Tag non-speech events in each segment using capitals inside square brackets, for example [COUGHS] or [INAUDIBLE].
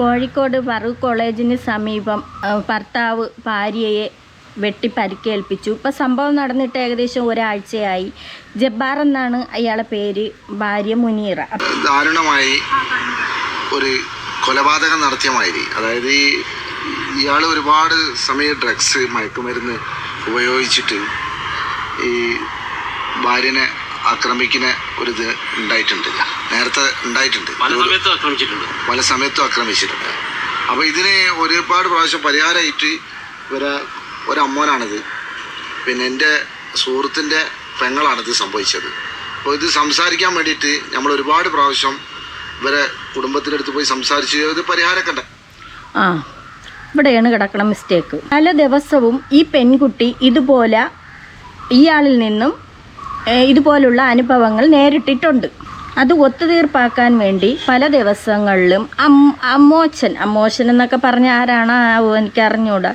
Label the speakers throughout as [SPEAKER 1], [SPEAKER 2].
[SPEAKER 1] കോഴിക്കോട് ഫറൂഖ് കോളേജിന് സമീപം ഭർത്താവ് ഭാര്യയെ വെട്ടി പരിക്കേൽപ്പിച്ചു. ഇപ്പം സംഭവം നടന്നിട്ട് ഏകദേശം ഒരാഴ്ചയായി. ജബ്ബാർ എന്നാണ് അയാളെ പേര് ഭാര്യ മുനീറ.
[SPEAKER 2] ദാരുണമായി ഒരു കൊലപാതകം നടത്തിയ മാതിരി അതായത് ഇയാൾ ഒരുപാട് സമയം ഡ്രഗ്സ് മയക്കുമരുന്ന് ഉപയോഗിച്ചിട്ട് ഈ ഭാര്യനെ ആക്രമിക്കുന്ന ഒരു ഇത് ഉണ്ടായിട്ടുണ്ട്. നേരത്തെ ഉണ്ടായിട്ടുണ്ട്.
[SPEAKER 3] പല സമയത്തും ആക്രമിച്ചിട്ടുണ്ട്.
[SPEAKER 2] പല സമയത്തും ആക്രമിച്ചിട്ടുണ്ട്. അപ്പോൾ ഇതിന് ഒരുപാട് പ്രാവശ്യം പരിഹാരമായിട്ട് ഒരു ഒരമ്മോനാണിത്. പിന്നെ എന്റെ സുഹൃത്തിന്റെ പെങ്ങളാണിത് സംഭവിച്ചത്. അപ്പോൾ ഇത് സംസാരിക്കാൻ വേണ്ടിയിട്ട് നമ്മൾ ഒരുപാട് പ്രാവശ്യം ഇവരെ കുടുംബത്തിന്റെ അടുത്ത് പോയി സംസാരിച്ച് ഇത് പരിഹാരമൊക്കെ ഉണ്ട്.
[SPEAKER 1] ആ ഇവിടെയാണ് കിടക്കണ മിസ്റ്റേക്ക് പല ദിവസവും ഈ പെൺകുട്ടി ഇതുപോലെ ഇയാളിൽ നിന്നും ഇതുപോലുള്ള അനുഭവങ്ങൾ നേരിട്ടിട്ടുണ്ട്. അത് ഒത്തുതീർപ്പാക്കാൻ വേണ്ടി പല ദിവസങ്ങളിലും അം അമ്മോച്ചൻ അമ്മോച്ചൻ എന്നൊക്കെ പറഞ്ഞ ആരാണ് എനിക്ക് അറിഞ്ഞൂടാ.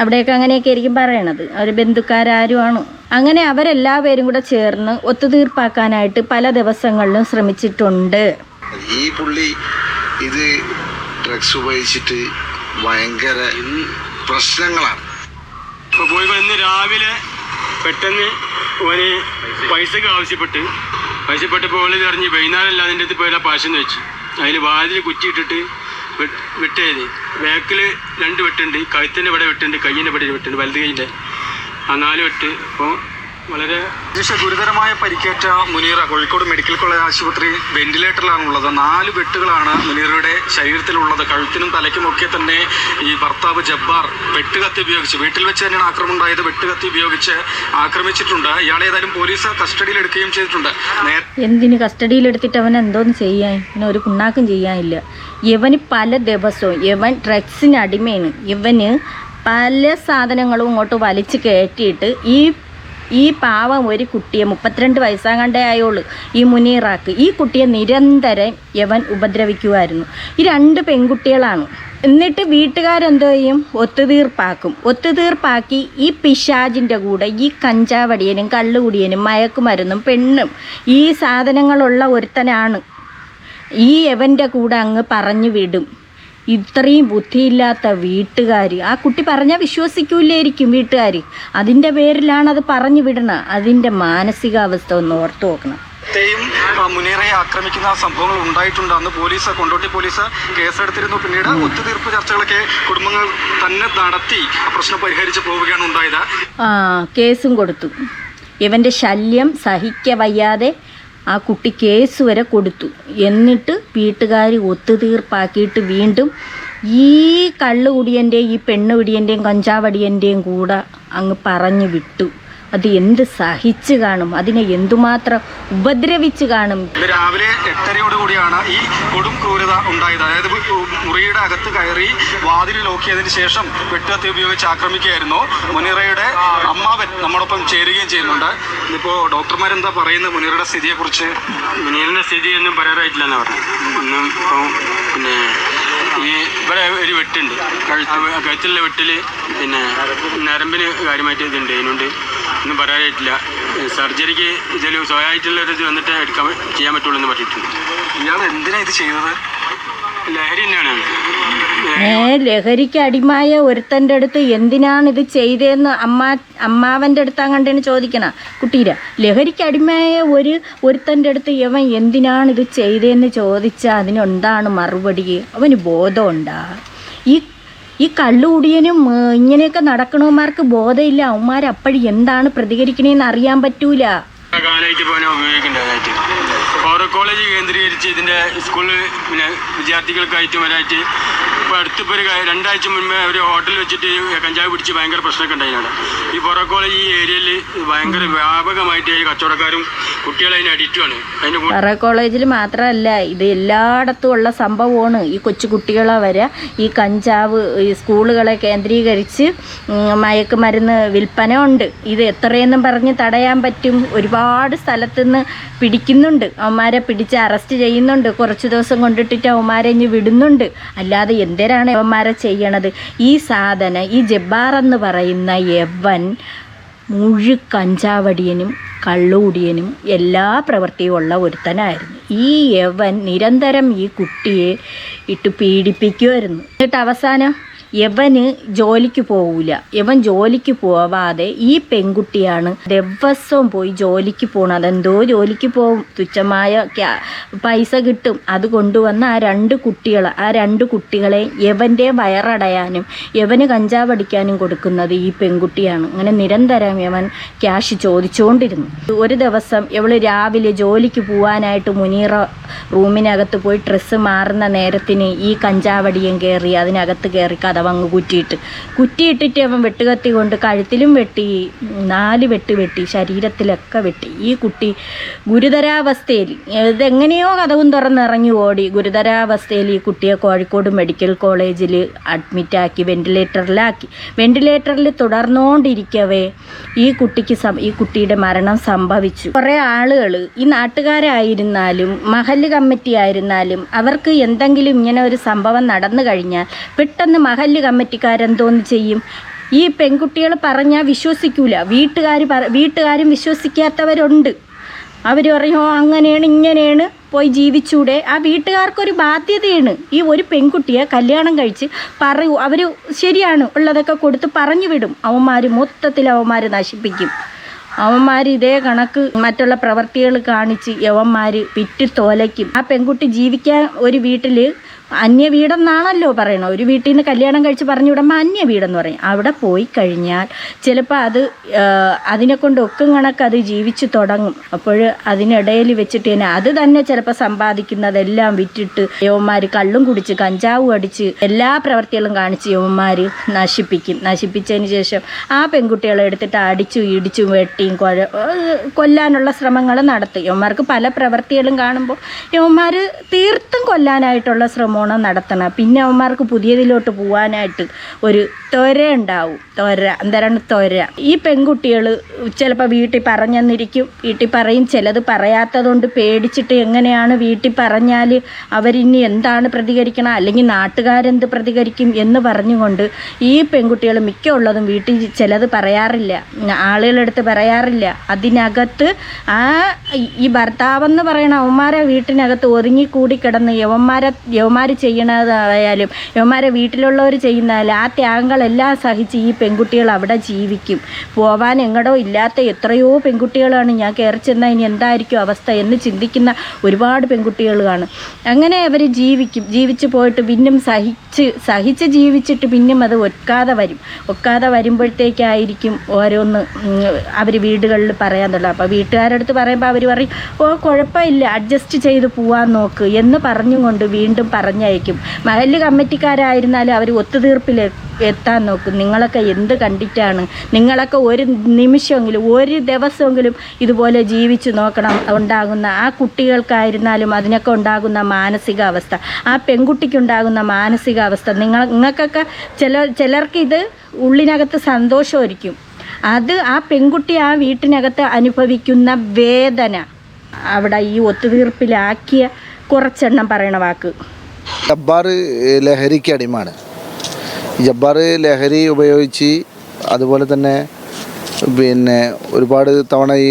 [SPEAKER 1] അവിടെയൊക്കെ അങ്ങനെയൊക്കെ ആയിരിക്കും പറയണത്. അവർ ബന്ധുക്കാരും അങ്ങനെ അവരെല്ലാവരും കൂടെ ചേർന്ന് ഒത്തുതീർപ്പാക്കാനായിട്ട് പല ദിവസങ്ങളിലും ശ്രമിച്ചിട്ടുണ്ട്.
[SPEAKER 2] ഈ പുള്ളി ഇത് ഡ്രഗ്സ് ഉപയോഗിച്ചിട്ട് ഭയങ്കര പ്രശ്നങ്ങളാണ്.
[SPEAKER 3] ഇപ്പോൾ പോയി ഇന്ന് രാവിലെ പെട്ടെന്ന് ഓന് പൈസക്ക് ആവശ്യപ്പെട്ട് ആവശ്യപ്പെട്ടപ്പോൾ ഓൾ അറിഞ്ഞ് വൈകുന്നേരമല്ല അതിന്റെ അടുത്ത് പോയാൽ പാശെന്ന് വെച്ച്. അതിൽ വാതിൽ കുറ്റിയിട്ടിട്ട് വെട്ടേത് ബാക്കിൽ രണ്ട് വെട്ടുണ്ട്. കഴുത്തിന്റെ ഇവിടെ വെട്ടുണ്ട്. കയ്യിന്റെ ഇവിടെ വെട്ടുണ്ട്. വലത് കൈയിന്റെ. ആ നാല് വെട്ട്. അപ്പോൾ വളരെ
[SPEAKER 4] ഗുരുതരമായ പരിക്കേറ്റ മുനീറ കോഴിക്കോട് മെഡിക്കൽ കോളേജ് ആശുപത്രി വെന്റിലേറ്ററിലാണുള്ളത്. നാല് വെട്ടുകളാണ് മുനീറയുടെ ശരീരത്തിലുള്ളത്. കഴുത്തിനും തലയ്ക്കുമൊക്കെ തന്നെ ഈ ഭർത്താവ് ജബ്ബാർ വെട്ടുകത്തി ഉപയോഗിച്ച് വീട്ടിൽ വെച്ച് തന്നെയാണ് ആക്രമണം ഉണ്ടായത് വെട്ടുകത്തി ഉപയോഗിച്ച് ആക്രമിച്ചിട്ടുണ്ട്. ഇയാളെ ഏതായാലും പോലീസ് കസ്റ്റഡിയിൽ എടുക്കുകയും ചെയ്തിട്ടുണ്ട്
[SPEAKER 1] എന്തിന് കസ്റ്റഡിയിൽ എടുത്തിട്ട് അവൻ എന്തോന്ന് ചെയ്യാൻ? പിന്നെ ഒരു കുണ്ണാക്കും ചെയ്യാനില്ല. ഇവന് പല ദിവസവും ഇവൻ ഡ്രഗ്സിന് അടിമയാണ്. ഇവന് പല സാധനങ്ങളും ഇങ്ങോട്ട് വലിച്ചു കയറ്റിയിട്ട് ഈ ഈ പാവം ഒരു കുട്ടിയെ മുപ്പത്തിരണ്ട് വയസ്സാകണ്ടേ ആയോളൂ ഈ മുനീറാക്ക്. ഈ കുട്ടിയെ നിരന്തരം യവൻ ഉപദ്രവിക്കുമായിരുന്നു ഈ രണ്ട് പെൺകുട്ടികളാണ്. എന്നിട്ട് വീട്ടുകാരെന്തോ ചെയ്യും ഒത്തുതീർപ്പാക്കും. ഒത്തുതീർപ്പാക്കി ഈ പിശാജിന്റെ കൂടെ ഈ കഞ്ചാവടിയനും കള്ളുകുടിയനും മയക്കുമരുന്നും പെണ്ണും ഈ സാധനങ്ങളുള്ള ഒരുത്തനാണ്. ഈ യവന്റെ കൂടെ അങ്ങ് പറഞ്ഞു വിടും. ഇത്രയും ബുദ്ധിയില്ലാത്ത വീട്ടുകാർ ആ കുട്ടി പറഞ്ഞാൽ വിശ്വസിക്കൂലായിരിക്കും വീട്ടുകാർ അതിന്റെ പേരിലാണ് അത് പറഞ്ഞു വിടണം അതിന്റെ മാനസികാവസ്ഥ ഒന്ന് ഓർത്തു നോക്കണം.
[SPEAKER 4] മുനീറയെ ആക്രമിക്കുന്ന സംഭവങ്ങൾ ഉണ്ടായിട്ടുണ്ട്. അന്ന് പോലീസ് കൊണ്ടോട്ടി പോലീസ് കേസെടുത്തിരുന്നു. പിന്നീട് ഒത്തുതീർപ്പ് ചർച്ചകളൊക്കെ കുടുംബങ്ങൾ തന്നെ നടത്തി പ്രശ്നം പരിഹരിച്ച് പോവുകയാണ് ഉണ്ടായത്.
[SPEAKER 1] ആ കേസും കൊടുത്തു. ഇവന്റെ ശല്യം സഹിക്ക വയ്യാതെ ആ കുട്ടി കേസ് വരെ കൊടുത്തു. എന്നിട്ട് വീട്ടുകാർ ഒത്തുതീർപ്പാക്കിയിട്ട് വീണ്ടും ഈ കള്ളുകുടിയന്റെയും ഈ പെണ്ണുപിടിയന്റെയും കഞ്ചാവടിയന്റെയും കൂടെ അങ്ങ് പറഞ്ഞു വിട്ടു. അത് എന്ത് സഹിച്ച് കാണും? അതിനെ എന്തുമാത്രം ഉപദ്രവിച്ച് കാണും?
[SPEAKER 4] ഇന്ന് രാവിലെ എട്ടരയോട് കൂടിയാണ് ഈ കൊടും ക്രൂരത ഉണ്ടായത്. അതായത് മുറിയുടെ അകത്ത് കയറി വാതിൽ ലോക്ക് ചെയ്തതിന് ശേഷം വെട്ടുകത്തി ഉപയോഗിച്ച് ആക്രമിക്കുകയായിരുന്നു. മുനിറയുടെ അമ്മാവൻ നമ്മോടൊപ്പം ചേരുകയും ചെയ്യുന്നുണ്ട്. ഇതിപ്പോ ഡോക്ടർമാരെന്താ പറയുന്നത് മുനീറയുടെ സ്ഥിതിയെക്കുറിച്ച്?
[SPEAKER 3] മുനീറിന്റെ സ്ഥിതി ഒന്നും പറയാറായിട്ടില്ല പറഞ്ഞു ഒന്നും പിന്നെ ഈ ഇവിടെ ഒരു വെട്ടുണ്ട്. കഴുത്ത് കഴുത്തിലുള്ള വെട്ടിൽ പിന്നെ നരമ്പിന് കാര്യമായിട്ട് ഇതുണ്ട്. അതിനുണ്ട് ഒന്നും പറയാനായിട്ടില്ല. സർജറിക്ക് ഇതിൽ സ്വയമായിട്ടുള്ള ഒരു ഇത് വന്നിട്ട് എടുക്കാൻ ചെയ്യാൻ പറ്റുള്ളൂ എന്ന് പറഞ്ഞിട്ടുണ്ട്.
[SPEAKER 4] ഇയാൾ എന്തിനാ ഇത് ചെയ്തത്
[SPEAKER 3] ലഹരി തന്നെയാണ്.
[SPEAKER 1] ഏ ലഹരിക്ക് അടിമായ ഒരുത്തന്റെ അടുത്ത് എന്തിനാണ് ഇത് ചെയ്തതെന്ന് അമ്മ അമ്മാവന്റെ അടുത്ത് അങ്ങോട്ടാണ് ചോദിക്കണ കുട്ടീര. ലഹരിക്ക് അടിമായ ഒരു ഒരുത്തന്റെ അടുത്ത് ഇവൻ എന്തിനാണ് ഇത് ചെയ്തതെന്ന് ചോദിച്ചാൽ അതിനെന്താണ് മറുപടി? അവന് ബോധമുണ്ടാ. ഈ ഈ കള്ളുകുടിയനും ഇങ്ങനെയൊക്കെ നടക്കണവന്മാർക്ക് ബോധമില്ല അവന്മാർ അപ്പോഴും എന്താണ് പ്രതികരിക്കണേന്ന് അറിയാൻ പറ്റൂല.
[SPEAKER 3] കാലമായിട്ട് കോളേജ് കേന്ദ്രീകരിച്ച് ഇതിന്റെ സ്കൂളിൽ പിന്നെ വിദ്യാർത്ഥികൾക്കായിട്ടും വരായിട്ട് ഇപ്പോൾ അടുത്തിപ്പോൾ ഒരു രണ്ടാഴ്ച മുൻപേ ഒരു ഹോട്ടൽ വെച്ചിട്ട് കഞ്ചാവ് പിടിച്ച് ഭയങ്കര പ്രശ്നമൊക്കെ ഉണ്ടായിരുന്നു ഈ പൗര ഈ ഏരിയയിൽ ഭയങ്കര വ്യാപകമായിട്ട് കച്ചവടക്കാരും കുട്ടികളെ അതിന് അഡിക്റ്റുമാണ്
[SPEAKER 1] അതിന് കോളേജിൽ മാത്രമല്ല ഇത് എല്ലായിടത്തും ഉള്ള സംഭവമാണ്. ഈ കൊച്ചു കുട്ടികളെ വരെ ഈ കഞ്ചാവ് ഈ സ്കൂളുകളെ കേന്ദ്രീകരിച്ച് മയക്കുമരുന്ന് വിൽപ്പന ഉണ്ട് ഇത് എത്രയെന്നും പറഞ്ഞ് തടയാൻ പറ്റും. ഒരുപാട് സ്ഥലത്തുനിന്ന് പിടിക്കുന്നുണ്ട്. അവന്മാരെ പിടിച്ച് അറസ്റ്റ് ചെയ്യുന്നുണ്ട്. കുറച്ച് ദിവസം കൊണ്ടിട്ടിട്ട് അവന്മാരെ ഇനി വിടുന്നുണ്ട്. അല്ലാതെ എന്തിനാണ് യവന്മാരെ ചെയ്യണത്. ഈ സാധനം ഈ ജബ്ബാർ എന്ന് പറയുന്ന യവൻ മുഴു കഞ്ചാവടിയനും കള്ളുകുടിയനും എല്ലാ പ്രവൃത്തിയും ഉള്ള ഒരുത്തനായിരുന്നു. ഈ യവൻ നിരന്തരം ഈ കുട്ടിയെ ഇട്ട് പീഡിപ്പിക്കുമായിരുന്നു എന്നിട്ട് അവസാനം യവന് ജോലിക്ക് പോവില്ല യവൻ ജോലിക്ക് പോവാതെ ഈ പെൺകുട്ടിയാണ് ദിവസവും പോയി ജോലിക്ക് പോകണം അതെന്തോ ജോലിക്ക് പോകും തുച്ഛമായ പൈസ കിട്ടും. അത് കൊണ്ടുവന്ന ആ രണ്ട് കുട്ടികൾ ആ രണ്ട് കുട്ടികളെ യവന്റെ വയറടയാനും യവന് കഞ്ചാവ് അടിക്കാനും കൊടുക്കുന്നത് ഈ പെൺകുട്ടിയാണ്. അങ്ങനെ നിരന്തരം യവൻ ക്യാഷ് ചോദിച്ചുകൊണ്ടിരുന്നു ഒരു ദിവസം ഇവൾ രാവിലെ ജോലിക്ക് പോവാനായിട്ട് മുനീറ റൂമിനകത്ത് പോയി ഡ്രസ്സ് മാറുന്ന നേരത്തിന് ഈ കഞ്ചാവടിയും കയറി അതിനകത്ത് കയറി കഥവങ്ങ് കുറ്റിയിട്ട്. കുറ്റിയിട്ടിട്ട് അവൻ വെട്ടുകത്തി കൊണ്ട് കഴുത്തിലും വെട്ടി നാല് വെട്ട് വെട്ടി ശരീരത്തിലൊക്കെ വെട്ടി. ഈ കുട്ടി ഗുരുതരാവസ്ഥയിൽ ഇതെങ്ങനെയോ കഥവും തുറന്നിറങ്ങി ഓടി. ഗുരുതരാവസ്ഥയിൽ ഈ കുട്ടിയെ കോഴിക്കോട് മെഡിക്കൽ കോളേജിൽ അഡ്മിറ്റാക്കി വെന്റിലേറ്ററിലാക്കി. വെന്റിലേറ്ററിൽ തുടർന്നുകൊണ്ടിരിക്കവേ ഈ കുട്ടിക്ക് ഈ കുട്ടിയുടെ മരണം സംഭവിച്ചു. കുറേ ആളുകൾ ഈ നാട്ടുകാരായിരുന്നാലും മഹല്ല് കമ്മിറ്റി ആയിരുന്നാലും അവർക്ക് എന്തെങ്കിലും ഇങ്ങനെ ഒരു സംഭവം നടന്നു കഴിഞ്ഞാൽ പെട്ടെന്ന് മഹല്ല് കമ്മിറ്റിക്കാരെന്തോന്ന് ചെയ്യും? ഈ പെൺകുട്ടികൾ പറഞ്ഞാൽ വിശ്വസിക്കൂല. വീട്ടുകാർ പറ വീട്ടുകാരും വിശ്വസിക്കാത്തവരുണ്ട്. അവർ പറയും അങ്ങനെയാണ് ഇങ്ങനെയാണ് പോയി ജീവിച്ചൂടെ. ആ വീട്ടുകാർക്കൊരു ബാധ്യതയാണ് ഈ ഒരു പെൺകുട്ടിയെ കല്യാണം കഴിച്ച് പറയൂ അവർ ശരിയാണ് ഉള്ളതൊക്കെ കൊടുത്ത് പറഞ്ഞു വിടും. അവന്മാർ മൊത്തത്തിൽ അവന്മാർ നശിപ്പിക്കും. അവന്മാർ ഇതേ കണക്ക് മറ്റുള്ള പ്രവർത്തികൾ കാണിച്ച് യവന്മാർ പിറ്റി തോലയ്ക്കും ആ പെൺകുട്ടി ജീവിക്കാൻ ഒരു വീട്ടിൽ അന്യ വീടെന്നാണല്ലോ പറയണത്. ഒരു വീട്ടിൽ നിന്ന് കല്യാണം കഴിച്ച് പറഞ്ഞു വിടുമ്പോൾ അന്യ വീടെന്ന് പറയും. അവിടെ പോയി കഴിഞ്ഞാൽ ചിലപ്പോൾ അത് അതിനെ കൊണ്ട് ഒക്കും കണക്ക് അത് ജീവിച്ചു തുടങ്ങും. അപ്പോൾ അതിനിടയിൽ വെച്ചിട്ട് തന്നെ അത് തന്നെ ചിലപ്പോൾ സമ്പാദിക്കുന്നതെല്ലാം വിറ്റിട്ട് യവന്മാർ കള്ളും കുടിച്ച് കഞ്ചാവും അടിച്ച് എല്ലാ പ്രവർത്തികളും കാണിച്ച് യവന്മാർ നശിപ്പിക്കും. നശിപ്പിച്ചതിന് ശേഷം ആ പെൺകുട്ടികളെ എടുത്തിട്ട് അടിച്ചു ഇടിച്ചും വെട്ടിയും കൊല കൊല്ലാനുള്ള ശ്രമങ്ങൾ നടത്തും. യവന്മാർക്ക് പല പ്രവർത്തികളും കാണുമ്പോൾ യവന്മാർ തീർത്തും കൊല്ലാനായിട്ടുള്ള ശ്രമമാണ് നടത്തണം. പിന്നെ അവന്മാർക്ക് പുതിയതിലോട്ട് പോകാനായിട്ട് ഒരു ത്വര ഉണ്ടാവും. ത്വര എന്താണ് ത്വര. ഈ പെൺകുട്ടികൾ ചിലപ്പോൾ വീട്ടിൽ പറഞ്ഞെന്നിരിക്കും. വീട്ടിൽ പറയും ചിലത് പറയാത്തതുകൊണ്ട് പേടിച്ചിട്ട് എങ്ങനെയാണ് വീട്ടിൽ പറഞ്ഞാൽ അവരിനി എന്താണ് പ്രതികരിക്കണം അല്ലെങ്കിൽ നാട്ടുകാരെന്ത് പ്രതികരിക്കും എന്ന് പറഞ്ഞുകൊണ്ട് ഈ പെൺകുട്ടികൾ മിക്ക ഉള്ളതും വീട്ടിൽ ചിലത് പറയാറില്ല. ആളുകളെടുത്ത് പറയാറില്ല. അതിനകത്ത് ആ ഈ ഭർത്താവെന്ന് പറയണ അവന്മാരെ വീട്ടിനകത്ത് ഒതുങ്ങിക്കൂടി കിടന്ന് യവന്മാരെ യവന്മാർ ചെയ്യണതായാലും ഇവന്മാരെ വീട്ടിലുള്ളവർ ചെയ്യുന്നതായാലും ആ ത്യാഗങ്ങളെല്ലാം സഹിച്ച് ഈ പെൺകുട്ടികൾ അവിടെ ജീവിക്കും. പോവാൻ എങ്ങടോ ഇല്ലാത്ത എത്രയോ പെൺകുട്ടികളാണ് ഞാൻ കയറി ചെന്നാൽ ഇനി എന്തായിരിക്കും അവസ്ഥ എന്ന് ചിന്തിക്കുന്ന ഒരുപാട് പെൺകുട്ടികൾ കാണും. അങ്ങനെ അവർ ജീവിക്കും. ജീവിച്ച് പോയിട്ട് പിന്നും സഹിച്ച് സഹിച്ച് ജീവിച്ചിട്ട് പിന്നും അത് ഒക്കാതെ വരും. ഒക്കാതെ വരുമ്പോഴത്തേക്കായിരിക്കും ഓരോന്ന് അവർ വീടുകളിൽ പറയാൻ തുടങ്ങും അപ്പോൾ വീട്ടുകാരുടെ അടുത്ത് പറയുമ്പോൾ അവർ പറയും ഓ കുഴപ്പമില്ല. അഡ്ജസ്റ്റ് ചെയ്ത് പോവാൻ നോക്ക് എന്ന് പറഞ്ഞുകൊണ്ട് വീണ്ടും വീണ്ടും പറഞ്ഞയക്കും. മഹല്ല് കമ്മിറ്റിക്കാരായിരുന്നാലും അവർ ഒത്തുതീർപ്പിൽ എത്താൻ നോക്കും. നിങ്ങളൊക്കെ എന്ത് കണ്ടിട്ടാണ്? നിങ്ങളൊക്കെ ഒരു നിമിഷമെങ്കിലും ഒരു ദിവസമെങ്കിലും ഇതുപോലെ ജീവിച്ചു നോക്കണം. ഉണ്ടാകുന്ന ആ കുട്ടികൾക്കായിരുന്നാലും അതിനൊക്കെ ഉണ്ടാകുന്ന മാനസികാവസ്ഥ ആ പെൺകുട്ടിക്കുണ്ടാകുന്ന മാനസികാവസ്ഥ നിങ്ങൾ നിങ്ങൾക്കൊക്കെ ചില ചിലർക്ക് ഇത് ഉള്ളിനകത്ത് സന്തോഷമായിരിക്കും. അത് ആ പെൺകുട്ടി ആ വീട്ടിനകത്ത് അനുഭവിക്കുന്ന വേദന. അവിടെ ഈ ഒത്തുതീർപ്പിലാക്കിയ കുറച്ചെണ്ണം പറയണ വാക്ക്.
[SPEAKER 2] ജബ്ബാർ ലഹരിക്ക് അടിമാണ് ജബ്ബാർ ലഹരി ഉപയോഗിച്ച് അതുപോലെ തന്നെ പിന്നെ ഒരുപാട് തവണ ഈ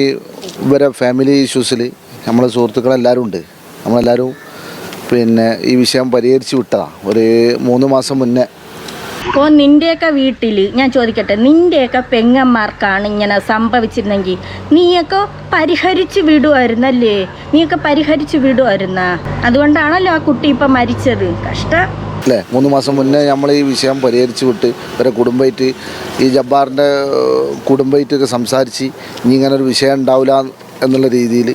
[SPEAKER 2] ഇവരെ ഫാമിലി ഇഷ്യൂസിൽ നമ്മളെ സുഹൃത്തുക്കളെല്ലാവരും ഉണ്ട്. നമ്മളെല്ലാവരും പിന്നെ ഈ വിഷയം പരിഹരിച്ച് വിട്ടതാണ് ഒരു മൂന്ന് മാസം മുന്നേ
[SPEAKER 1] അപ്പോൾ നിന്റെയൊക്കെ വീട്ടിൽ ഞാൻ ചോദിക്കട്ടെ നിന്റെയൊക്കെ പെങ്ങന്മാർക്കാണ് ഇങ്ങനെ സംഭവിച്ചിരുന്നെങ്കിൽ നീയൊക്കെ പരിഹരിച്ച് വിടുമായിരുന്നല്ലേ നീയൊക്കെ പരിഹരിച്ചു വിടുമായിരുന്ന അതുകൊണ്ടാണല്ലോ ആ കുട്ടി ഇപ്പം മരിച്ചത്. കഷ്ടം.
[SPEAKER 2] അല്ലേ? മൂന്ന് മാസം മുന്നേ നമ്മൾ ഈ വിഷയം പരിഹരിച്ചു വിട്ട് ഇവരെ കുടുംബമായിട്ട് ഈ ജബ്ബാറിന്റെ കുടുംബമായിട്ടൊക്കെ സംസാരിച്ച് ഇനി ഇങ്ങനെ ഒരു വിഷയം ഉണ്ടാവില്ല എന്നുള്ള രീതിയിൽ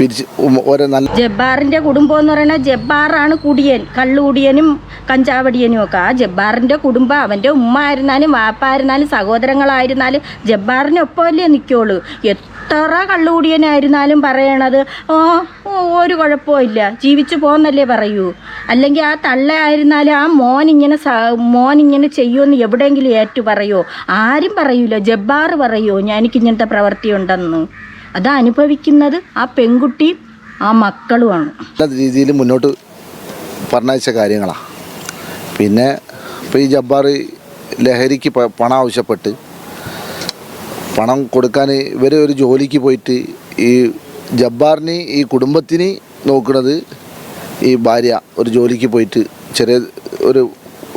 [SPEAKER 2] പിരിച്ച് ഉം- നല്ല
[SPEAKER 1] ജബ്ബാറിന്റെ കുടുംബം എന്ന് പറയുന്നത് ജബ്ബാറാണ് കുടിയൻ കള്ളുകുടിയനും കഞ്ചാവടിയനും ഒക്കെ. ആ ജബ്ബാറിന്റെ കുടുംബം അവന്റെ ഉമ്മ ആയിരുന്നാലും വാപ്പ ആയിരുന്നാലും സഹോദരങ്ങളായിരുന്നാലും ജബ്ബാറിനൊപ്പമല്ലേ നിൽക്കുള്ളൂ. എത്ര കള്ളുകുടിയനായിരുന്നാലും പറയണത് ഓ ഒരു ഒരു കുഴപ്പമില്ല ജീവിച്ചു പോന്നല്ലേ പറയൂ. അല്ലെങ്കിൽ ആ തള്ള ആയിരുന്നാലും ആ മോൻ ഇങ്ങനെ മോൻ ഇങ്ങനെ ചെയ്യുമെന്ന് എവിടെയെങ്കിലും ഏറ്റു പറയോ? ആരും പറയൂല ജബ്ബാർ പറയോ ഞാൻ എനിക്ക് ഇങ്ങനത്തെ പ്രവൃത്തി ഉണ്ടെന്ന് അത് അനുഭവിക്കുന്നത് ആ പെൺകുട്ടിയും ആ മക്കളുമാണ്.
[SPEAKER 2] നല്ല രീതിയിൽ മുന്നോട്ട് പറഞ്ഞയച്ച കാര്യങ്ങളാണ് പിന്നെ ഇപ്പോൾ ഈ ജബ്ബാർ ലഹരിക്ക് പണം ആവശ്യപ്പെട്ട് പണം കൊടുക്കാൻ ഇവർ ഒരു ജോലിക്ക് പോയിട്ട് ഈ ജബ്ബാറിന് ഈ കുടുംബത്തിന് നോക്കുന്നത് ഈ ഭാര്യ ഒരു ജോലിക്ക് പോയിട്ട് ചെറിയ ഒരു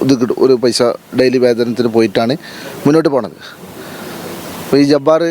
[SPEAKER 2] ഇത് കിട്ടും ഒരു പൈസ ഡെയിലി വേതനത്തിന് പോയിട്ടാണ് മുന്നോട്ട് പോണത്. അപ്പോൾ ഈ ജബ്ബാർ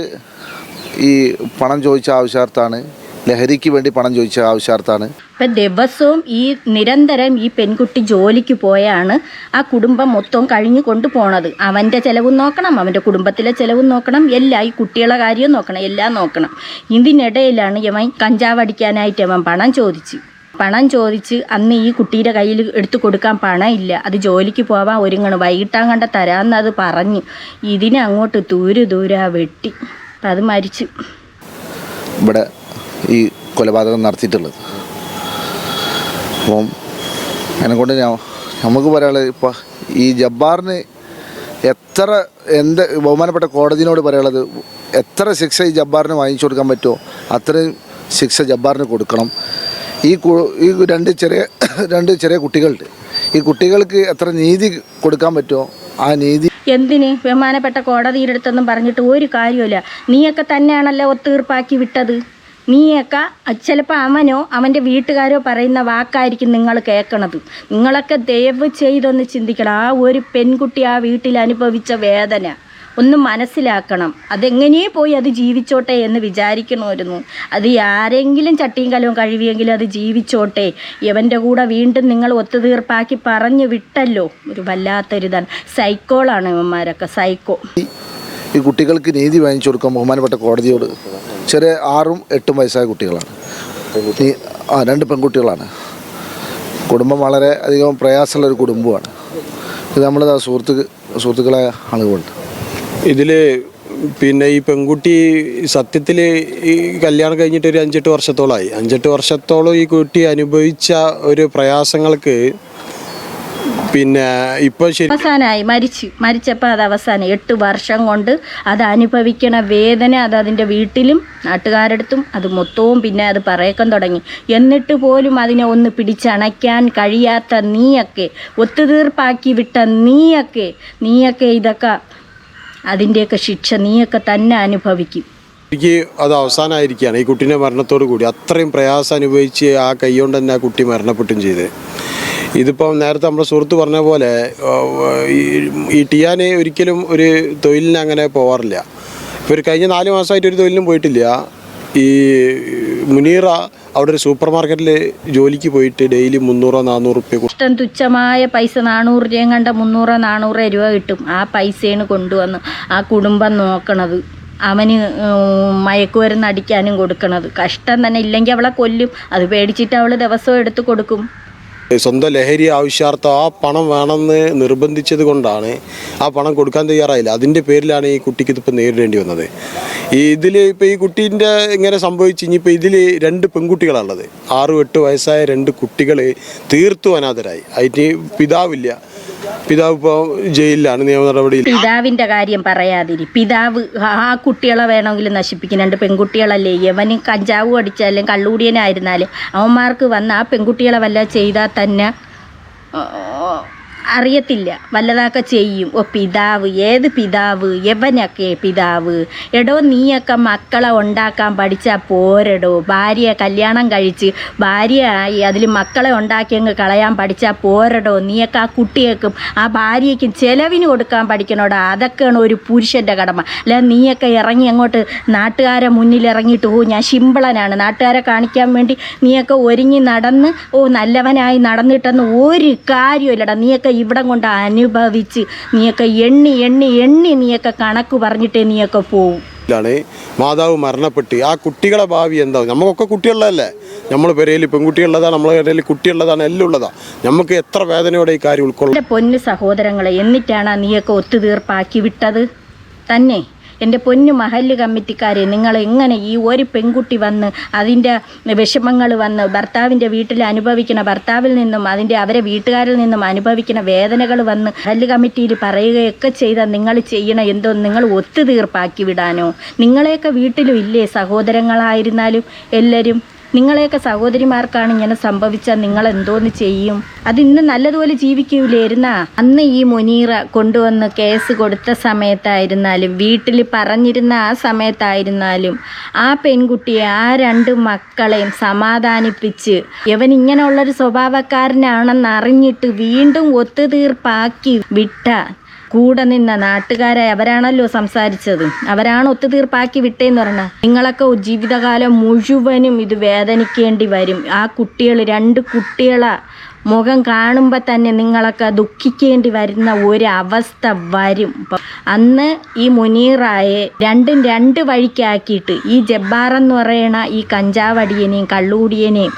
[SPEAKER 2] ഈ പണം ചോദിച്ച ആവശ്യാർത്ഥാണ്. ലഹരിക്ക് വേണ്ടി പണം ചോദിച്ച ആവശ്യാർത്ഥാണ്.
[SPEAKER 1] ഇപ്പം ദിവസവും ഈ നിരന്തരം ഈ പെൺകുട്ടി ജോലിക്ക് പോയാണ് ആ കുടുംബം മൊത്തം കഴിഞ്ഞു കൊണ്ടുപോണത് അവന്റെ ചിലവും നോക്കണം അവന്റെ കുടുംബത്തിലെ ചിലവും നോക്കണം എല്ലാം ഈ കുട്ടികളെ കാര്യവും നോക്കണം എല്ലാം നോക്കണം. ഇതിനിടയിലാണ് ഇവൻ കഞ്ചാവ് അടിക്കാനായിട്ട് അവൻ പണം ചോദിച്ചു. പണം ചോദിച്ച് അന്ന് ഈ കുട്ടിയുടെ കയ്യിൽ എടുത്തു കൊടുക്കാൻ പണം ഇല്ല അത് ജോലിക്ക് പോവാൻ ഒരുങ്ങണം. വൈകിട്ടാൻ കണ്ട തരാമെന്നത് പറഞ്ഞു ഇതിനെ അങ്ങോട്ട് ദൂരെ ദൂരെ വെട്ടി. അപ്പം അത് മരിച്ചു.
[SPEAKER 2] ഇവിടെ ഈ കൊലപാതകം നടത്തിയിട്ടുള്ളത്. അപ്പം എന്നെക്കൊണ്ട് നമുക്ക് പറയാനുള്ളത് ഇപ്പം ഈ ജബ്ബാറിന് എത്ര എന്ത് ബഹുമാനപ്പെട്ട കോടതിനോട് പറയാനുള്ളത്? എത്ര ശിക്ഷ ഈ ജബ്ബാറിന് വാങ്ങിച്ചു കൊടുക്കാൻ പറ്റുമോ അത്രയും ശിക്ഷ ജബ്ബാറിന് കൊടുക്കണം. ഈ ഈ രണ്ട് ചെറിയ [COUGHS] രണ്ട് ചെറിയ കുട്ടികളുണ്ട്. ഈ കുട്ടികൾക്ക് എത്ര നീതി കൊടുക്കാൻ പറ്റുമോ ആ നീതി
[SPEAKER 1] എന്തിന്? ബഹുമാനപ്പെട്ട കോടതിയുടെ അടുത്തൊന്നും പറഞ്ഞിട്ട് ഒരു കാര്യമില്ല നീയൊക്കെ തന്നെയാണല്ലോ ഒത്തീർപ്പാക്കി വിട്ടത്. നീയൊക്കെ ചിലപ്പോൾ അവനോ അവന്റെ വീട്ടുകാരോ പറയുന്ന വാക്കായിരിക്കും നിങ്ങൾ കേൾക്കണത്. നിങ്ങളൊക്കെ ദയവ് ചെയ്തൊന്ന് ചിന്തിക്കണം. ആ ഒരു പെൺകുട്ടി ആ വീട്ടിൽ അനുഭവിച്ച വേദന. ഒന്ന് മനസ്സിലാക്കണം. അതെങ്ങനെയേ പോയി അത് ജീവിച്ചോട്ടെ എന്ന് വിചാരിക്കണമായിരുന്നു. അത് ആരെങ്കിലും ചട്ടിയും കലവും കഴിവിയെങ്കിലും അത് ജീവിച്ചോട്ടെ. ഇവന്റെ കൂടെ വീണ്ടും നിങ്ങൾ ഒത്തുതീർപ്പാക്കി പറഞ്ഞു വിട്ടല്ലോ. ഒരു വല്ലാത്തൊരിതാണ്. സൈക്കോളാണ് ഇവന്മാരൊക്കെ. സൈക്കോ.
[SPEAKER 2] ഈ കുട്ടികൾക്ക് നീതി വാങ്ങിച്ചു കൊടുക്കാൻ ബഹുമാനപ്പെട്ട കോടതിയോട് ചെറിയ ആറും എട്ടും വയസ്സായ കുട്ടികളാണ്. ആ രണ്ട് പെൺകുട്ടികളാണ്. കുടുംബം വളരെ അധികം പ്രയാസമുള്ള ഒരു കുടുംബമാണ്. ഇത് നമ്മളത് സുഹൃത്തുക്ക സുഹൃത്തുക്കളായ ആളുകളുണ്ട്.
[SPEAKER 5] ഇതിൽ പിന്നെ ഈ പെൺകുട്ടി സത്യത്തിൽ ഈ കല്യാണം കഴിഞ്ഞിട്ട് ഒരു അഞ്ചെട്ട് വർഷത്തോളമായി അഞ്ചെട്ട് വർഷത്തോളം ഈ കുട്ടി അനുഭവിച്ച ഒരു പ്രയാസങ്ങൾക്ക് പിന്നെ ഇപ്പൊ
[SPEAKER 1] അവസാനമായി മരിച്ചു. മരിച്ചപ്പോൾ അത് അവസാനം എട്ട് വർഷം കൊണ്ട് അത് അനുഭവിക്കണ വേദന അത് അതിന്റെ വീട്ടിലും നാട്ടുകാരടുത്തും അത് മൊത്തവും പിന്നെ അത് പറയക്കം തുടങ്ങി. എന്നിട്ട് പോലും അതിനെ ഒന്ന് പിടിച്ചണയ്ക്കാൻ കഴിയാത്ത നീയൊക്കെ ഒത്തുതീർപ്പാക്കി വിട്ട നീയൊക്കെ നീയൊക്കെ ഇതൊക്കെ അതിന്റെയൊക്കെ ശിക്ഷ നീയൊക്കെ തന്നെ അനുഭവിക്കും.
[SPEAKER 5] എനിക്ക് അത് അവസാനമായിരിക്കുകയാണ് ഈ കുട്ടീന്റെ മരണത്തോടു കൂടി. അത്രയും പ്രയാസം അനുഭവിച്ച് ആ കൈകൊണ്ട് തന്നെ ആ കുട്ടി മരണപ്പെട്ടും ചെയ്ത് ഇതിപ്പം നേരത്തെ നമ്മുടെ സുഹൃത്ത് പറഞ്ഞ പോലെ ഈ- ടിയാന് ഒരിക്കലും ഒരു തൊഴിലിന് അങ്ങനെ പോവാറില്ല. ഇപ്പോൾ ഒരു കഴിഞ്ഞ നാല് മാസമായിട്ട് ഒരു തൊഴിലിനും പോയിട്ടില്ല. ഈ മുനീറ അവിടെ ഒരു സൂപ്പർ മാർക്കറ്റിൽ ജോലിക്ക് പോയിട്ട് ഡെയിലി മുന്നൂറോ നാനൂറ് റുപ്യ
[SPEAKER 1] ഇഷ്ടം തുച്ഛമായ പൈസ നാനൂറ് രൂപയും കണ്ട മുന്നൂറോ നാനൂറോ രൂപ കിട്ടും. ആ പൈസയാണ് കൊണ്ടുവന്ന് ആ കുടുംബം നോക്കണത്. അവന് മയക്കുമരുന്ന് അടിക്കാനും കൊടുക്കണത്. കഷ്ടം തന്നെ. ഇല്ലെങ്കിൽ അവളെ കൊല്ലും. അത് പേടിച്ചിട്ട് അവൾ ദിവസവും എടുത്ത് കൊടുക്കും.
[SPEAKER 5] സ്വന്തം ലഹരി ആവശ്യാർത്ഥം ആ പണം വേണമെന്ന് നിർബന്ധിച്ചത് കൊണ്ടാണ് ആ പണം കൊടുക്കാൻ തയ്യാറായില്ല. അതിന്റെ പേരിലാണ് ഈ കുട്ടിക്ക് ഇതിപ്പോൾ നേരിടേണ്ടി വന്നത്. ഈ ഇതിൽ ഇപ്പോൾ ഈ കുട്ടീന്റെ ഇങ്ങനെ സംഭവിച്ച് ഇനിയിപ്പോൾ ഇതിൽ രണ്ട് പെൺകുട്ടികളാണുള്ളത്. ആറും എട്ട് വയസ്സായ രണ്ട് കുട്ടികൾ തീർത്തും അനാഥരായി. അതിന് പിതാവില്ല. പിതാവ് ഇപ്പോൾ ജയിലിലാണ് നിയമ നടപടിയിൽ.
[SPEAKER 1] പിതാവിന്റെ കാര്യം പറയാതിരി. പിതാവ് ആ കുട്ടികളെ വേണമെങ്കിൽ നശിപ്പിക്കുന്നുണ്ട് പെൺകുട്ടികളല്ലേ? യവന് കഞ്ചാവ് അടിച്ചാലും കള്ളുകൂടിയനായിരുന്നാലും അവന്മാർക്ക് വന്ന് ആ പെൺകുട്ടികളെ വല്ല ചെയ്താൽ തന്നെ അറിയത്തില്ല. വല്ലതൊക്കെ ചെയ്യും. ഓ പിതാവ് ഏത് പിതാവ്? യവനൊക്കെ പിതാവ്? എടോ നീയൊക്കെ മക്കളെ ഉണ്ടാക്കാൻ പഠിച്ചാൽ പോരെടോ. ഭാര്യയെ കല്യാണം കഴിച്ച് ഭാര്യയായി അതിൽ മക്കളെ ഉണ്ടാക്കി അങ്ങ് കളയാൻ പഠിച്ചാൽ പോരടോ. നീയൊക്കെ ആ കുട്ടിയേക്കും ആ ഭാര്യയ്ക്കും ചെലവിന് കൊടുക്കാൻ പഠിക്കണോടാ. അതൊക്കെയാണ് ഒരു പുരുഷന്റെ കടമ. അല്ല നീയൊക്കെ ഇറങ്ങി അങ്ങോട്ട് നാട്ടുകാരെ മുന്നിൽ ഇറങ്ങിയിട്ട് ഓ ഞാൻ ശിമ്പളനാണ്. നാട്ടുകാരെ കാണിക്കാൻ വേണ്ടി നീയൊക്കെ ഒരുങ്ങി നടന്ന് ഓ നല്ലവനായി നടന്നിട്ടെന്ന് ഒരു കാര്യമില്ലടാ നീയൊക്കെ ഇവിടം കൊണ്ട് അനുഭവിച്ച് നീയൊക്കെ എണ്ണി എണ്ണി എണ്ണി നീയൊക്കെ കണക്ക് പറഞ്ഞിട്ടേ നീയൊക്കെ പോവും. ാണ്
[SPEAKER 5] മാതാവ് മരണപ്പെട്ട്. ആ കുട്ടികളെ ഭാവി എന്താ? നമുക്കൊക്കെ കുട്ടിയുള്ളതല്ലേ? നമ്മൾ പെരയിൽ പെൺകുട്ടിയുള്ളതാണ് നമ്മളെ പെരയിൽ കുട്ടിയുള്ളതാണ് എല്ലാം ഉള്ളതാണ് നമുക്ക് എത്ര വേദനയോടെ ഈ കാര്യം ഉൾക്കൊള്ളുന്നു
[SPEAKER 1] എന്റെ പൊന്നു സഹോദരങ്ങളെ എന്നിട്ടാണ് നീയൊക്കെ ഒത്തുതീർപ്പാക്കി വിട്ടത്? തന്നെ. എന്റെ പൊന്നു മഹല്ല് കമ്മിറ്റിക്കാരെ നിങ്ങൾ എങ്ങനെ ഈ ഒരു പെൺകുട്ടി വന്ന് അതിന്റെ വിഷമങ്ങൾ വന്ന് ഭർത്താവിന്റെ വീട്ടിൽ അനുഭവിക്കണ ഭർത്താവിൽ നിന്നും അതിന്റെ അവരെ വീട്ടുകാരിൽ നിന്നും അനുഭവിക്കുന്ന വേദനകൾ വന്ന് മഹല്ല് കമ്മിറ്റിയിൽ പറയുകയൊക്കെ ചെയ്ത നിങ്ങൾ ചെയ്യണ എന്തോ നിങ്ങൾ ഒത്തുതീർപ്പാക്കി വിടാനോ? നിങ്ങളെയൊക്കെ വീട്ടിലും ഇല്ലേ സഹോദരങ്ങളായിരുന്നാലും? എല്ലാവരും നിങ്ങളെയൊക്കെ സഹോദരിമാർക്കാണ് ഇങ്ങനെ സംഭവിച്ചാൽ നിങ്ങൾ എന്തോന്ന് ചെയ്യും? അത് ഇന്ന് നല്ലതുപോലെ ജീവിക്കൂലായിരുന്ന അന്ന് ഈ മുനീറ കൊണ്ടുവന്ന് കേസ് കൊടുത്ത സമയത്തായിരുന്നാലും വീട്ടിൽ പറഞ്ഞിരുന്ന ആ സമയത്തായിരുന്നാലും ആ പെൺകുട്ടിയെ ആ രണ്ട് മക്കളെയും സമാധാനിപ്പിച്ച് ഇവൻ ഇങ്ങനെയുള്ളൊരു സ്വഭാവക്കാരനാണെന്ന് അറിഞ്ഞിട്ട് വീണ്ടും ഒത്തുതീർപ്പാക്കി വിട്ട കൂടെ നിന്ന നാട്ടുകാരെ അവരാണല്ലോ സംസാരിച്ചത്. അവരാണ് ഒത്തുതീർപ്പാക്കി വിട്ടേന്ന് പറഞ്ഞ. നിങ്ങളൊക്കെ ജീവിതകാലം മുഴുവനും ഇത് വേദനിക്കേണ്ടി വരും. ആ കുട്ടികൾ രണ്ട് കുട്ടികളെ മുഖം കാണുമ്പോൾ തന്നെ നിങ്ങളൊക്കെ ദുഃഖിക്കേണ്ടി വരുന്ന ഒരു അവസ്ഥ വരും അന്ന് ഈ മുനീറായെ രണ്ടും രണ്ട് വഴിക്കാക്കിയിട്ട് ഈ ജബ്ബാർ എന്ന് പറയണ ഈ കഞ്ചാവടിയനെയും കള്ളൂടിയനെയും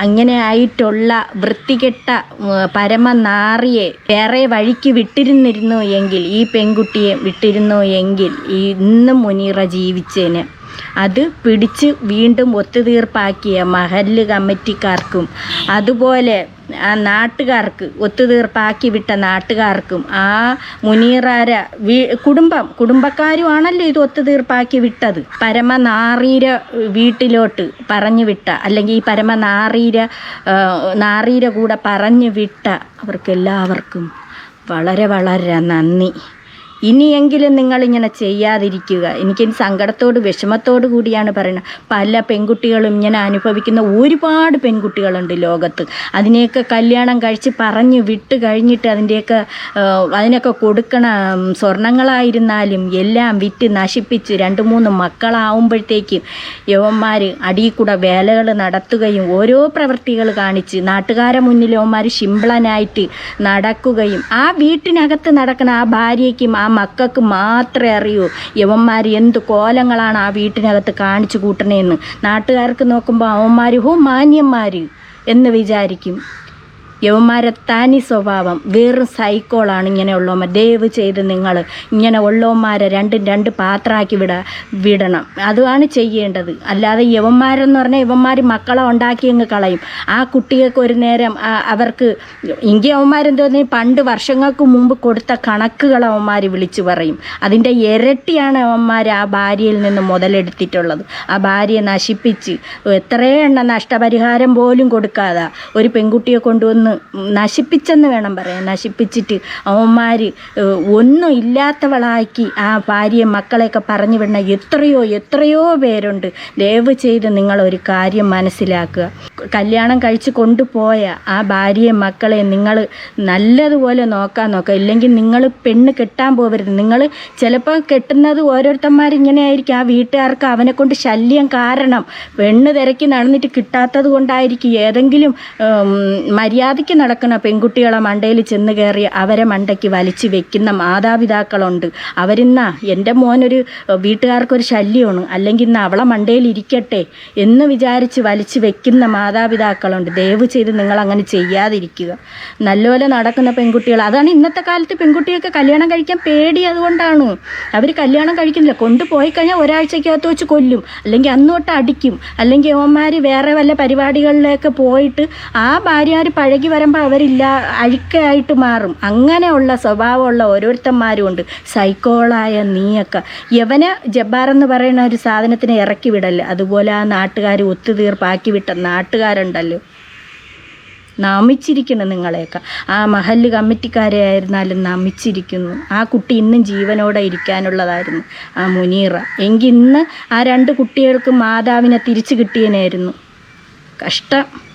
[SPEAKER 1] അങ്ങനെ ആയിട്ടുള്ള വൃത്തികെട്ട പരമനാറിയെ വേറെ വഴിക്ക് വിട്ടിരുന്നിരുന്നു എങ്കിൽ ഈ പെൺകുട്ടിയെ വിട്ടിരുന്നു എങ്കിൽ ഇന്നും മുനീറ ജീവിച്ചേന്. അത് പിടിച്ച് വീണ്ടും ഒത്തുതീർപ്പാക്കിയ മഹല്ല് കമ്മിറ്റിക്കാർക്കും അതുപോലെ ആ നാട്ടുകാർക്ക് ഒത്തുതീർപ്പാക്കി വിട്ട നാട്ടുകാർക്കും ആ മുനീറാര വീ കുടുംബം കുടുംബക്കാരുമാണല്ലോ ഇത് ഒത്തുതീർപ്പാക്കി വിട്ടത്. പരമനാറീര വീട്ടിലോട്ട് പറഞ്ഞു വിട്ട അല്ലെങ്കിൽ ഈ പരമനാറീര നാറീര കൂടെ പറഞ്ഞു വിട്ട അവർക്കെല്ലാവർക്കും വളരെ വളരെ നന്ദി. ഇനിയെങ്കിലും നിങ്ങളിങ്ങനെ ചെയ്യാതിരിക്കുക. എനിക്ക് സങ്കടത്തോട് വിഷമത്തോടു കൂടിയാണ് പറയുന്നത്. പല പെൺകുട്ടികളും ഇങ്ങനെ അനുഭവിക്കുന്ന ഒരുപാട് പെൺകുട്ടികളുണ്ട് ലോകത്ത്. അതിനെയൊക്കെ കല്യാണം കഴിച്ച് പറഞ്ഞ് വിട്ട് കഴിഞ്ഞിട്ട് അതിന്റെയൊക്കെ അതിനൊക്കെ കൊടുക്കണ സ്വർണങ്ങളായിരുന്നാലും എല്ലാം വിറ്റ് നശിപ്പിച്ച് രണ്ട് മൂന്ന് മക്കളാവുമ്പോഴത്തേക്കും അടിയിൽ കൂടെ വേലകൾ നടത്തുകയും ഓരോ പ്രവൃത്തികൾ കാണിച്ച് നാട്ടുകാരെ മുന്നിൽ യവന്മാർ ശിംബ്ളനായിട്ട് നടക്കുകയും ആ വീട്ടിനകത്ത് നടക്കുന്ന ആ ഭാര്യയ്ക്കും ആ മക്കൾക്ക് മാത്രമേ അറിയൂ. യവന്മാർ എന്ത് കോലങ്ങളാണ് ആ വീട്ടിനകത്ത് കാണിച്ചു കൂട്ടണേന്ന് നാട്ടുകാർക്ക് നോക്കുമ്പോൾ അവന്മാർ ഹോ മാന്യന്മാർ എന്ന് വിചാരിക്കും. യവന്മാരെ തനി സ്വഭാവം വെറും സൈക്കോളാണ് ഇങ്ങനെയുള്ളവന്മാർ ദയവ് ചെയ്ത് നിങ്ങൾ ഇങ്ങനെ ഉള്ളവന്മാരെ രണ്ടും രണ്ട് പാത്രമാക്കി വിട വിടണം. അതുമാണ് ചെയ്യേണ്ടത്. അല്ലാതെ യവന്മാരെന്ന് പറഞ്ഞാൽ യവന്മാർ മക്കളെ ഉണ്ടാക്കി അങ്ങ് കളയും. ആ കുട്ടികൾക്ക് ഒരു നേരം അവർക്ക് അവർക്ക് എങ്കിൽ പറഞ്ഞാൽ പണ്ട് വർഷങ്ങൾക്ക് മുമ്പ് കൊടുത്ത കണക്കുകൾ അവന്മാർ വിളിച്ചു പറയും. അതിന്റെ ഇരട്ടിയാണ് അവന്മാർ ആ ഭാര്യയിൽ നിന്ന് മുതലെടുത്തിട്ടുള്ളത്. ആ ഭാര്യയെ നശിപ്പിച്ച് എത്രയോ എണ്ണ നഷ്ടപരിഹാരം പോലും കൊടുക്കാതെ. ഒരു പെൺകുട്ടിയെ കൊണ്ടുവന്ന് നശിപ്പിച്ചെന്ന് വേണം പറയാൻ. നശിപ്പിച്ചിട്ട് അവന്മാർ ഒന്നും ഇല്ലാത്തവളാക്കി ആ ഭാര്യയെ മക്കളെയൊക്കെ പറഞ്ഞു വിടുന്ന എത്രയോ എത്രയോ പേരുണ്ട്. ദയവ് ചെയ്ത് നിങ്ങളൊരു കാര്യം മനസ്സിലാക്കുക. കല്യാണം കഴിച്ച് കൊണ്ടുപോയ ആ ഭാര്യയെ മക്കളെ നിങ്ങൾ നല്ലതുപോലെ നോക്കാൻ നോക്കുക. ഇല്ലെങ്കിൽ നിങ്ങൾ പെണ്ണ് കെട്ടാൻ പോകരുത് നിങ്ങൾ ചിലപ്പോൾ കെട്ടുന്നത് ഓരോരുത്തന്മാർ ഇങ്ങനെ ആയിരിക്കും ആ വീട്ടുകാർക്ക് അവനെ കൊണ്ട് ശല്യം കാരണം പെണ്ണ് തിരക്കി നടന്നിട്ട് കിട്ടാത്തത് കൊണ്ടായിരിക്കും. ഏതെങ്കിലും ഉം, മര്യാദയ്ക്ക് നടക്കുന്ന പെൺകുട്ടികളെ മണ്ടയിൽ ചെന്ന് കയറി അവരെ മണ്ടയ്ക്ക് വലിച്ചു വെക്കുന്ന മാതാപിതാക്കളുണ്ട്. അവരിന്നാ എന്റെ മോനൊരു വീട്ടുകാർക്കൊരു ശല്യമാണ്. അല്ലെങ്കിൽ ഇന്ന് അവളെ മണ്ടയിൽ ഇരിക്കട്ടെ എന്ന് വിചാരിച്ച് വലിച്ചു വെക്കുന്ന മാതാപിതാക്കളുണ്ട്. ദയവ് ചെയ്ത് നിങ്ങൾ അങ്ങനെ ചെയ്യാതിരിക്കുക. നല്ലപോലെ നടക്കുന്ന പെൺകുട്ടികൾ അതാണ് ഇന്നത്തെ കാലത്ത് പെൺകുട്ടികൾക്ക് കല്യാണം കഴിക്കാൻ പേടി അതുകൊണ്ടാണ്. അവർ കല്യാണം കഴിക്കുന്നില്ല. കൊണ്ടുപോയി കഴിഞ്ഞാൽ ഒരാഴ്ചക്കകത്ത് വെച്ച് കൊല്ലും. അല്ലെങ്കിൽ അന്ന് തൊട്ട് അടിക്കും. അല്ലെങ്കിൽ ഓന്മാർ വേറെ വല്ല പരിപാടികളിലേക്ക് പോയിട്ട് ആ ഭാര്യമാർ പഴകി വരുമ്പോൾ അവരില്ല അഴുക്കായിട്ട് മാറും. അങ്ങനെയുള്ള സ്വഭാവമുള്ള ഓരോരുത്തന്മാരും ഉണ്ട് സൈക്കോളായ നീയൊക്കെ. യവന ജബ്ബാർ എന്ന് പറയുന്ന ഒരു സാധനത്തിനെ ഇറക്കി വിടല്ലേ അതുപോലെ ആ നാട്ടുകാർ ഒത്തുതീർപ്പാക്കി വിട്ട നാട്ടുകാരുണ്ടല്ലോ. നമിച്ചിരിക്കുന്നു നിങ്ങളെയൊക്കെ. ആ മഹല്ല് കമ്മിറ്റിക്കാരെ ആയിരുന്നാലും നമിച്ചിരിക്കുന്നു. ആ കുട്ടി ഇന്നും ജീവനോടെ ഇരിക്കാനുള്ളതായിരുന്നു. ആ മുനീറ. എങ്കിൽ ഇന്ന് ആ രണ്ട് കുട്ടികൾക്കും മാതാവിനെ തിരിച്ചു കിട്ടിയനായിരുന്നു. കഷ്ടം.